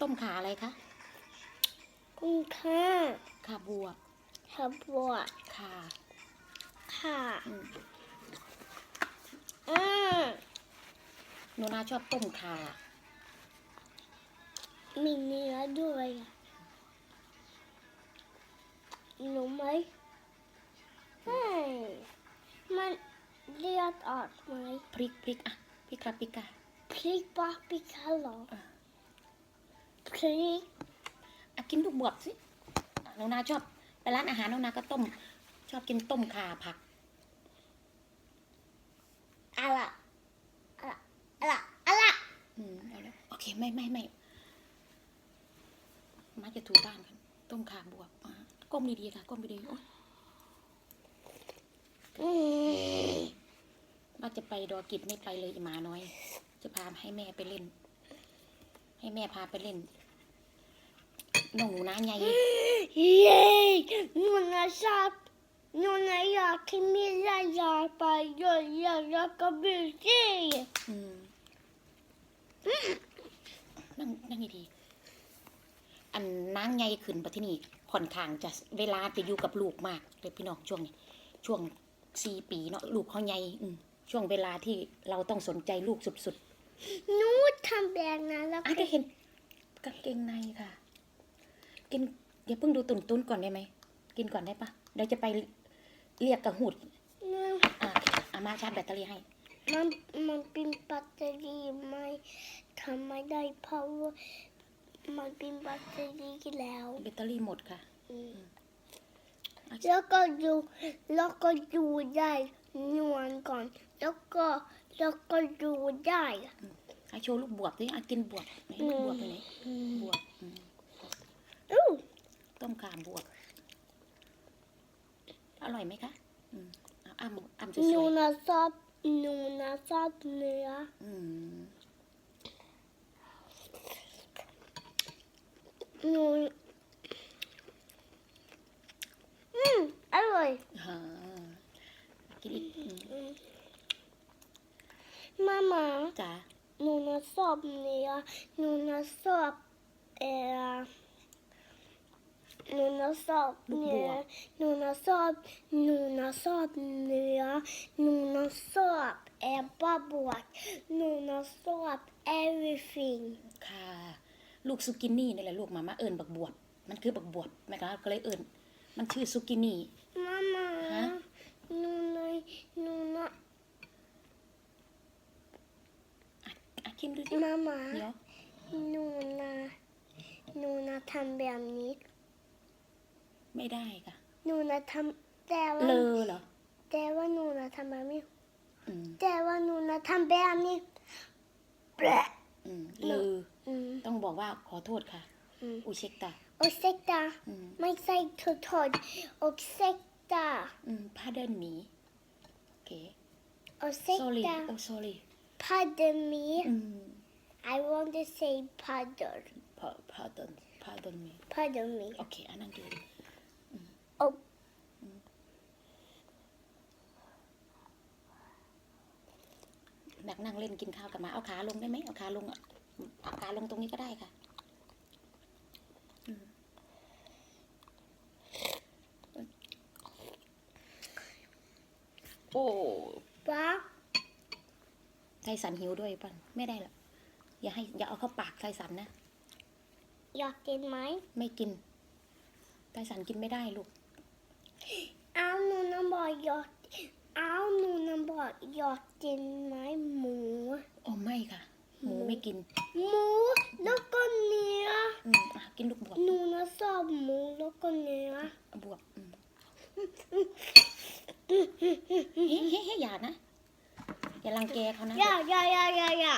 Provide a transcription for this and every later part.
ต้มขาอะไรคะคุณค่าขาบวบขับบัวขาค่ะอืมอืมหนูนาชอบต้มขามีเนื้อด้วยอะรู้ไหมเฮ้ยมันเลือดออกไหมพริกพริกอะพริกครับพริกค่ะพริกปะพริกฮัลโหลอะ พริกอะกินลูกบวบสิอะหนูนาชอบไปร้านอาหารหนูนาก็ต้ม ชอบกินต้มขาผักอะไรอะไรอะไรอะไรอืมเอาแล้วโอเคไม่ไม่ไม่มาจะถูบ้านกันต้มขาบวบก้มดีๆค่ะก้มดีๆโอ๊ยมว่าจะไปดอกิจไม่ไปเลยหมาน้อย จะพาให้แม่ไปเล่น ให้แม่พาไปเล่น หนูนาใหญ่เย้หนูนะชอบหนูนะอยากกินมีอะไรอยากไปเยอะอยากอยากกับบิวตี้อืมนั่งนั่งดีๆอันนางใหญ่ขึ้นปะที่นี่ค่อนข้างจะเวลาไปอยู่กับลูกมากเลยพี่น้องช่วงนี้ ช่วงสี่ปีเนาะลูกเขาใหญ่อืมช่วงเวลาที่เราต้องสนใจลูกสุดหนูทำแบบนั้นแล้วๆอะก็เห็นกางเกงในค่ะ กินอย่าเพิ่งดูตุนตุนๆก่อนได้ไหม กินก่อนได้ปะเดี๋ยวจะไปเรียกกระหุดหนูอ่าอามาชาร์จแบตเตอรี่ให้ มันมันเป็นแบตเตอรี่ไม่ทำไม่ได้เพราะว่ามันเป็นแบตเตอรี่แล้วแบตเตอรี่หมดค่ะอืมอะแล้วก็ดูแล้วก็ดูได้นวลก่อน แล้วก็แล้วก็ดูได้อะโชว์ลูกบวบดิอะกินบวบไหนลูกบวบไปไหนบวบอืมอู้ ต้มข่าบวบอร่อยไหมคะอืมเอาอ้ำอ้ำสหนูวยนะชอบหนูนะชอบเนื้อๆอืมหนูอืมอร่อยฮ่ากินอีกอืมอืมมาม่าจ๋า หนูนะชอบเนื้อหนูนะชอบเออ หนูนะชอบเนื้อหนูนะชอบหนูนะชอบเนื้อหนูนะชอบแอปเปิ้ลบวกหนูนะชอบ everything ค่ะ ลูกซุกินี่นี่แหละลูกมามาเอิญบักบวบมันคือบักบวบแม่ก็ก็เลยเอิญมันชื่อซุกินี่มาม่าฮะหนูนะหนูนะอะชิมดูสิมาม่าเดี๋ยวหนูนะหนูนะทำแบบนี้ ไม่ได้ค่ะ หนูนะทำแต่ว่าเลอเหรอ แต่ว่าหนูนะทำแบบนี้อืมแต่ว่าหนูนะทำแบบนี้แปะอืมเลออืมต้องบอกว่าขอโทษค่ะ อืมอุเชกตาโอเซตาอืมไม่ใช่ทุกทนโอเซตาอืม pardon me โอเค โอเซ sorry ตา oh sorry pardon me อืม I want to say pardon Pa- pardon pardon me pardon me โอเคอันนั้นดี โอ้นักนั่งเล่นกินข้าวกับหมา เอาขาลงได้ไหมเอาขาลงอะเอาขาลงตรงนี้ก็ได้ค่ะอืมโอ้ป้าไทสันหิวด้วยปันไม่ได้หรอกอย่าให้อย่าเอาเข้าปากไทสันนะ อยากกินไหม ไม่กินไทสันกินไม่ได้ลูก เอาหนูนะบอกอยากเอาหนูนะบอกอยากกินไหมหมูโอ้ไม่ค่ะ หมูไม่กิน หมูแล้วก็เนื้ออืมอะกินลูกบวบหนูนะชอบหมูแล้วก็เนื้อบวบอืมเฮ้เฮ้เฮ้อย่านะ อย่ารังแกเขานะ อย่าอย่าอย่าอย่าอย่า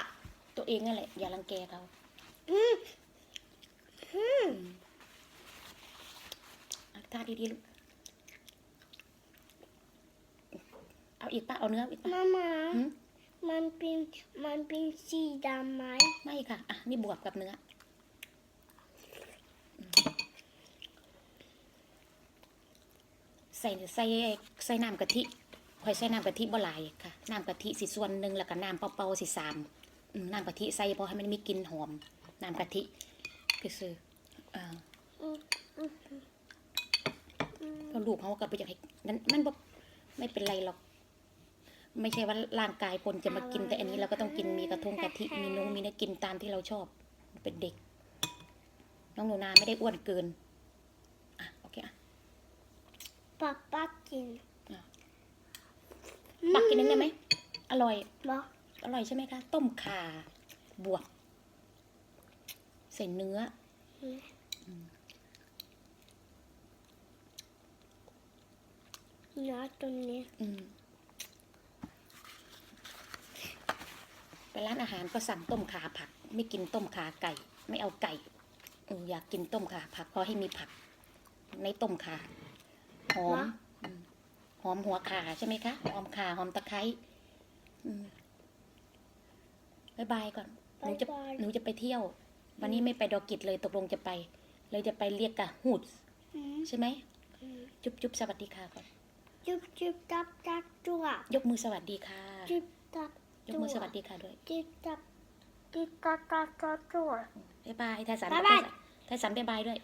ตัวเองนั่นแหละ อย่ารังแกเขาอืมอืมอะทาดีๆลูก เอาอีกปะเอาเนื้ออีกปะมามาหืมมันเป็นมันเป็นสีดำไหมไม่ค่ะ อะ นี่บวบกับเนื้ออืมใส่ใส่ใส่น้ำกะทิคอยใส่น้ำกะทิบ่หลายค่ะ น้ำกะทิสิส่วนหนึ่งแล้วก็น้ำเปล่าๆสิสามอืมน้ำกะทิใส่เพอให้มันมีกลิ่นหอม น้ำกะทิไปซื้ออ่าอืมอืมอืมเพราะลูกเขาก็ไปอยากให้นั้นมันบ่ไม่เป็นไรหรอก ไม่ใช่ว่าร่างกายคนจะมากินแต่อันนี้เราก็ต้องกินมีกระทงกะทิมีนงมีเนื้อกินตามที่เราชอบ เป็นเด็ก น้องหนูนาไม่ได้อ้วนเกินอะโอเคอะป๊าป๊ากินปักกินนึงได้ไหมอร่อยบ่อร่อยใช่ไหมคะ ต้มข่าบวกใส่เนื้อเนื้อตัวนี้ อืมไป ร้านอาหารก็สั่งต้มขาผัก ไม่กินต้มขาไก่ ไม่เอาไก่เอออยากกินต้มขาผักขอให้มีผัก ในต้มขาหอมอืมหอมหัวขาใช่ไหมคะหอมขาหอมตะไคร้อืมบายบายก่อนหนูจะบ๊ายบายหนูจะไปเที่ยว วันนี้ไม่ไปดอกกิจเลยตกลงจะไป เลยจะไปเรียกกะหูดอืมใช่ไหมอืมจุ๊บจุ๊บสวัสดีค่ะก่อน จุ๊บจุ๊บตับตับจั่วยกมือสวัสดีค่ะ จุ๊บตับ ยกมือสวัสดีค่ะด้วยจุ๊บตับจุ๊บตับตับตับจั่วบ๊ายบายไทยสันบ๊ายบายไทยสันบ๊ายบายด้วย